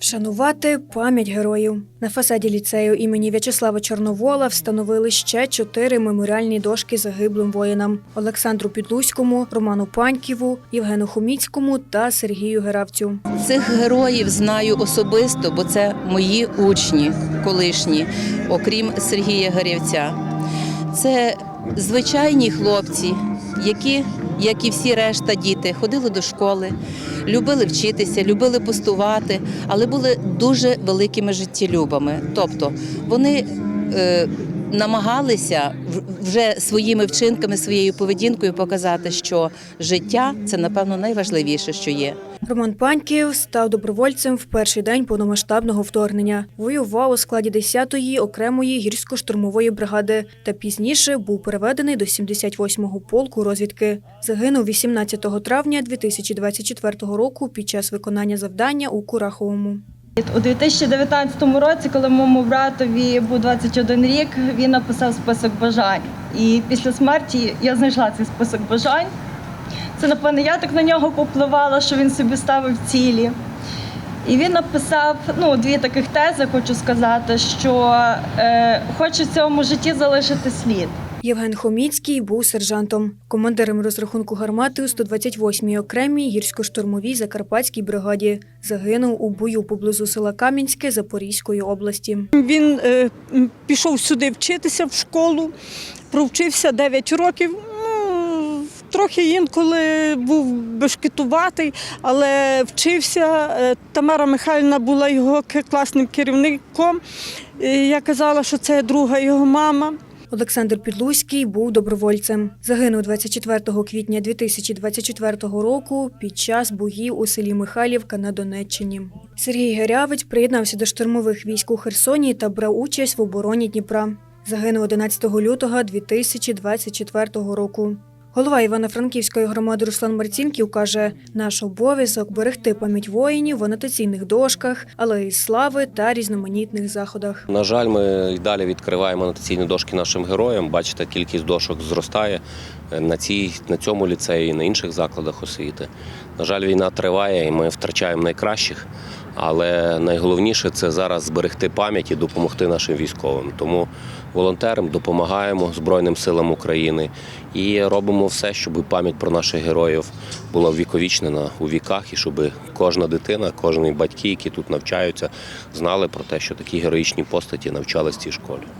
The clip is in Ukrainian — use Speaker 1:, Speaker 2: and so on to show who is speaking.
Speaker 1: Вшанувати пам'ять героїв на фасаді ліцею імені В'ячеслава Чорновола встановили ще чотири меморіальні дошки загиблим воїнам: Олександру Підлуському, Роману Паньківу, Євгену Хоміцькому та Сергію Геравцю.
Speaker 2: Цих героїв знаю особисто, бо це мої учні колишні, окрім Сергія Гарівця. Це звичайні хлопці, які, як і всі решта діти, ходили до школи, любили вчитися, любили постувати, але були дуже великими життєлюбами. Тобто вони е, намагалися вже своїми вчинками, своєю поведінкою показати, що життя це напевно найважливіше, що є.
Speaker 1: Роман Паньків став добровольцем в перший день повномасштабного вторгнення. Воював у складі 10-ї окремої гірсько-штурмової бригади та пізніше був переведений до 78-го полку розвідки. Загинув 18 травня 2024 року під час виконання завдання у Кураховому.
Speaker 3: У 2019 році, коли моєму братові був 21 рік, він написав список бажань. І після смерті я знайшла цей список бажань. Це, напевно, я так на нього попливала, що він собі ставив цілі. І він написав ну, дві таких тези, хочу сказати, що е, хоче в цьому житті залишити слід.
Speaker 1: Євген Хоміцький був сержантом, командиром розрахунку гармати у 128-й окремій гірсько-штурмовій Закарпатській бригаді. Загинув у бою поблизу села Кам'янське Запорізької області.
Speaker 4: Він е, пішов сюди вчитися в школу, провчився 9 років. Ну, трохи інколи був бешкетуватий, але вчився. Е, Тамара Михайлівна була його класним керівником. Е, Я казала, що це друга його мама.
Speaker 1: Олександр Підлуський був добровольцем. Загинув 24 квітня 2024 року під час боїв у селі Михайлівка на Донеччині. Сергій Герявець приєднався до штурмових військ у Херсоні та брав участь в обороні Дніпра. Загинув 11 лютого 2024 року. Голова Івано-Франківської громади Руслан Марцінків каже: наш обов'язок берегти пам'ять воїнів в анотаційних дошках, алеї слави та різноманітних заходах.
Speaker 5: На жаль, ми й далі відкриваємо анотаційні дошки нашим героям. Бачите, кількість дошок зростає на цій, на цьому ліцеї, на інших закладах освіти. На жаль, війна триває, і ми втрачаємо найкращих. Але найголовніше це зараз зберегти пам'ять і допомогти нашим військовим. Тому волонтерам допомагаємо Збройним силам України і робимо все, щоб пам'ять про наших героїв була віковічнена у віках, і щоб кожна дитина, кожні батьки, які тут навчаються, знали про те, що такі героїчні постаті навчались в цій школі.